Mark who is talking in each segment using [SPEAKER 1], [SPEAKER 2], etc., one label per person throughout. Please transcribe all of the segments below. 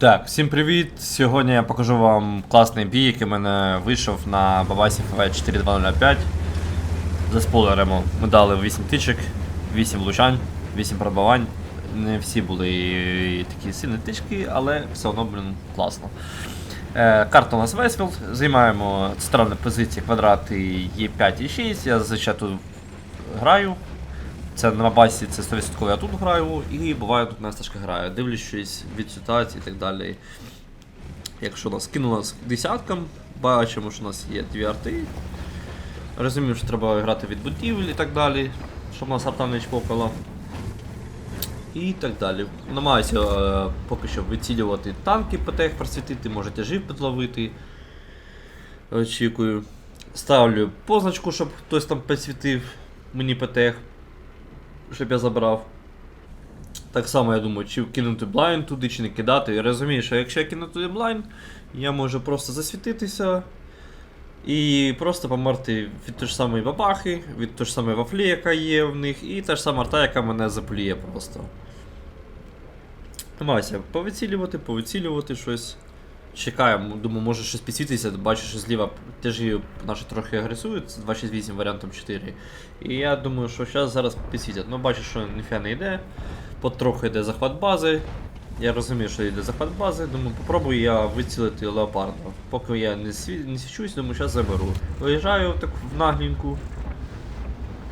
[SPEAKER 1] Так, всім привіт! Сьогодні я покажу вам класний бій, який в мене вийшов на Бабасі FV 4205. За спойлерами ми дали 8 тичок, 8 влучань, 8 пробивань. Не всі були такі сильні тички, але все одно, блін, класно. Е, карта у нас Весфілд, займаємо центральні позиції квадрати Е5 і 6. Я зазвичай тут граю. Це на басі це 100% я тут граю, і буває тут на стежках граю. Дивлячись від ситуації і так далі. Якщо нас кинуло з десяткам, бачимо, що у нас є дві арти. Розумію, що треба грати від будівель і так далі, щоб нас арта не чпокала. І так далі. Намагаюся е, поки що вицілювати танки ПТХ просвітити, можете жив підловити. Очікую. Ставлю позначку, щоб хтось там підсвітив мені ПТХ щоб я забрав. Так само я думаю, чи кинути блайн туди, чи не кидати. Я розумію, що якщо я кину туди блайн, я можу просто засвітитися і просто померти від тої ж самої бабахи, від тої ж самої вафлі, яка є в них, і та ж сама арта, яка мене заплює просто. Намагаюся повицілювати, повицілювати щось. Чекаємо, думаю, може щось підсвітиться, бачу, що зліва теж наші трохи агресують, це 268 варіантом 4. І я думаю, що зараз зараз підсвітять. Ну бачу, що ніфіга не йде. Потроху йде захват бази. Я розумію, що йде захват бази, думаю, попробую я вицілити леопарда. Поки я не, сві... не свічусь, думаю, зараз заберу. Виїжджаю так в нагліньку.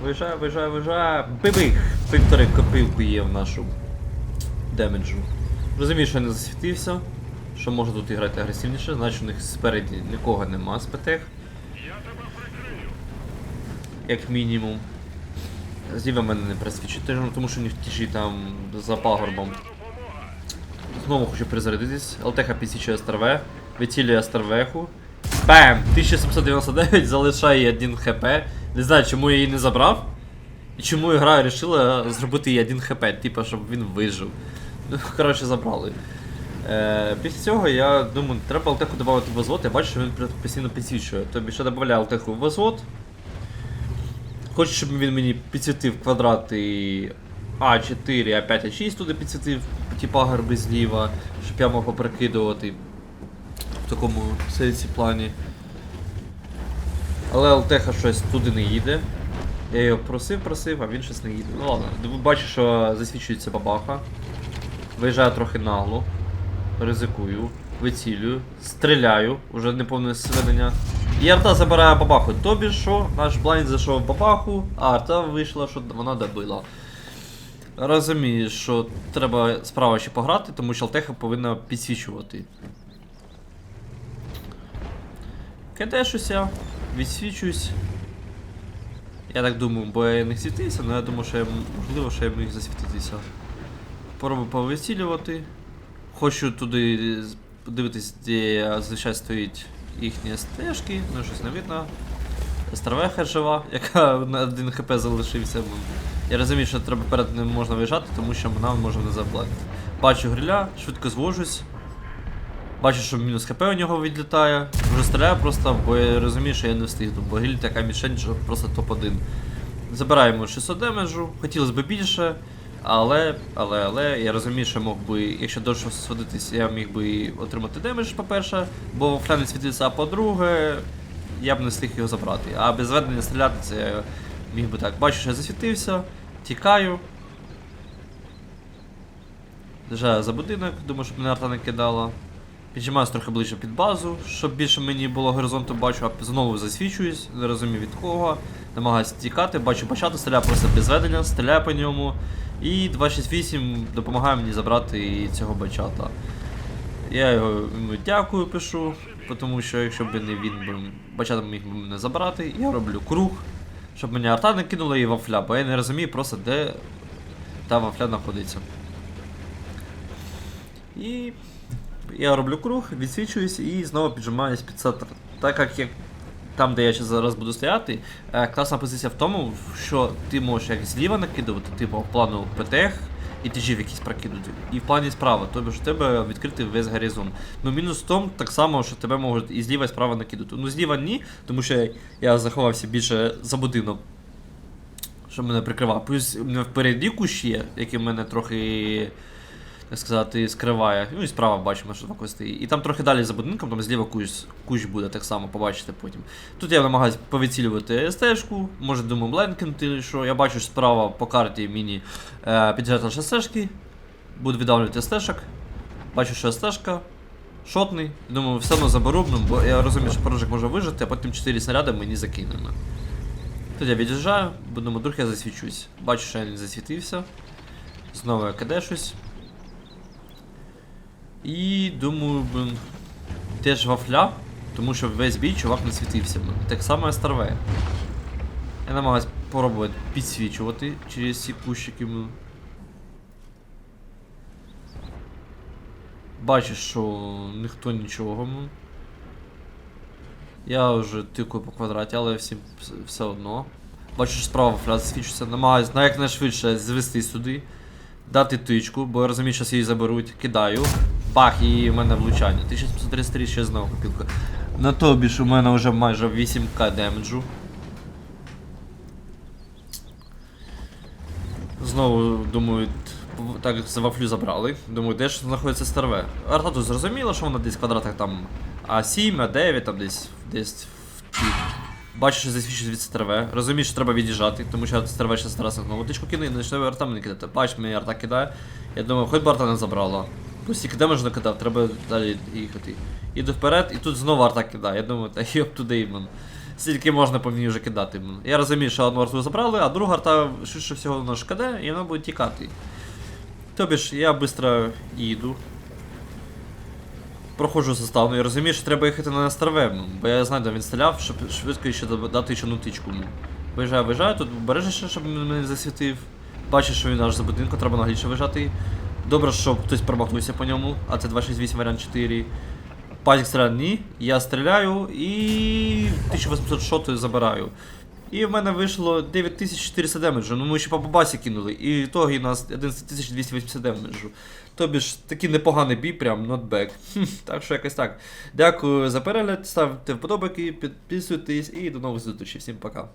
[SPEAKER 1] Виїжджаю, виїжджаю, виїжджаю. Бибих! Півтори копилку є в нашу демеджу. Розумію, що я не засвітився. Що можна тут грати агресивніше, значить у них спереді нікого нема з ПТХ. Як мінімум. Зліва мене не присвічити, тому що у них тіші там за пагорбом. Знову хочу перезарядитись. ЛТХ підсічує СТРВ, вицілює СТРВху. Бам! 1799 залишає 1 хп. Не знаю, чому я її не забрав. І чому гра вирішила зробити їй 1 хп, типа, щоб він вижив. Ну, коротше, забрали. Е, після цього я думаю, треба алтеху додати в взвод, я бачу, що він постійно підсвічує. Тобі ще додаю алтеху в взвод. Хочу, щоб він мені підсвітив квадрати А4, А5, А6 туди підсвітив, ті пагорби зліва, щоб я мог поприкидувати в такому сенсі плані. Але ЛТХ щось туди не їде. Я його просив, просив, а він щось не їде. Ну ладно, бачу, що засвічується бабаха. Виїжджаю трохи нагло. Ризикую, вицілюю, стріляю, уже неповне сведення. І арта забирає бабаху. Тобі що, наш блайнд зайшов бабаху, а арта вийшла, що вона добила. Розумію, що треба справа ще пограти, тому що алтеха повинна підсвічувати. Кидешуся, відсвічуюсь. Я так думаю, бо я не світився, але я думаю, що я, можливо, що я міг засвітитися. Пробую повицілювати. Хочу туди подивитись, де зазвичай стоїть їхні стежки, ну щось не видно. Старвеха жива, яка на один хп залишився. Я розумію, що треба перед ним можна виїжджати, тому що вона може не заплатити. Бачу гриля, швидко звожусь. Бачу, що мінус хп у нього відлітає. Вже стріляю просто, бо я розумію, що я не встигну, бо гриль така мішень, що просто топ-1. Забираємо 600 демеджу, хотілося б більше, але, але, але я розумію, що мог би, якщо довше сводитись, я міг би отримати демедж, по-перше, бо флян не світиться, а по-друге, я б не встиг його забрати. А без ведення стріляти це міг би так. Бачу, що я засвітився, тікаю. Лежаю за будинок, думаю, щоб мене арта не кидала. Піджимаюсь трохи ближче під базу, щоб більше мені було горизонту бачу, а знову засвічуюсь, не розумію від кого. Намагаюся тікати, бачу бачати, стріляю просто без ведення, стріляю по ньому. І 268 допомагає мені забрати цього бачата. Я його дякую пишу, тому що якщо б не він, бачата міг би мене забрати, я роблю круг, щоб мені арта не кинула і вафля, бо я не розумію просто де та вафля знаходиться. І я роблю круг, відсвічуюсь і знову піджимаюсь під центр. Так як я, там, де я зараз буду стояти, е, класна позиція в тому, що ти можеш як зліва накидувати, типу в плану ПТХ, і тяжів якісь прокидувати. І в плані справа, тобто у тебе відкритий весь горизонт. Ну мінус в тому так само, що тебе можуть і зліва, і справа накидати. Ну зліва ні, тому що я заховався більше за будинок. Що мене прикривав. Плюс впереді кущ є, який мене трохи так сказати, скриває. Ну і справа бачимо, що такое стоїть. І там трохи далі за будинком, там зліва кущ, кущ буде так само, побачите потім. Тут я намагаюся повицілювати СТ-шку, може думаю бленкнути, що я бачу, що справа по карті міні е, піджета СТ-шки. Буду віддавлювати СТ-шок. Бачу, що СТ-шка. Шотний. Думаю, все одно заберу, ну, бо я розумію, що порожик може вижити, а потім 4 снаряди мені закинено. Тут я від'їжджаю, бо думаю, вдруг я засвічусь. Бачу, що я не засвітився. Знову я кидешусь. І думаю, блин, теж вафля, тому що весь бій чувак не світився. блин. Так само STRV. Я намагаюсь спробувати підсвічувати через ці кущики. блин. Бачу, що ніхто нічого. блин. Я вже тикаю по квадраті, але всім все одно. Бачу, що справа фляз свічиться. Намагаюсь на якнайшвидше звести сюди, дати тичку, бо я розумію, що її заберуть. Кидаю. Бах, і в мене влучання. 1733 ще знову копілка. На тобі ж у мене вже майже 8к демеджу. Знову, думаю, так за вафлю забрали. Думаю, де ж знаходиться старве. Арта тут зрозуміло, що вона десь в квадратах там А7, А9, там десь десь в ті. Бачу, що засвідчують від старве. Розумію, що треба від'їжджати, тому що старве ще зараз знову тичку кине і почне арта мені кидати. Бач, мені арта кидає. Я думаю, хоч би арта не забрала. Бо стільки демеджу накидав, треба далі їхати. Іду вперед, і тут знову арта кидає. Я думаю, та йоп туди, ман. Скільки можна по мені вже кидати. ман. Я розумію, що одну арту забрали, а другу арта швидше всього на ШКД, і вона буде тікати. Тобі ж я швидко їду. Проходжу заставну і розумію, що треба їхати на Старве, ну, бо я знаю, де він стріляв, щоб швидко ще дати ще одну тичку. ну. Виїжджаю, виїжджаю, тут бережніше, щоб мене засвітив. Бачу, що він аж за будинку, треба нагліше виїжджати. Добре, що хтось промахнувся по ньому, а це 268 варіант 4. Пазік стріляє ні, я стріляю і 1800 шоту забираю. І в мене вийшло 9400 демеджу. Ну ми ще по бабасі кинули. І ітоги у нас 11280 демеджу. Тобі ж такий непоганий бій, прям bad. Так що якось так. Дякую за перегляд, ставте вподобайки, підписуйтесь і до нових зустрічей. Всім пока.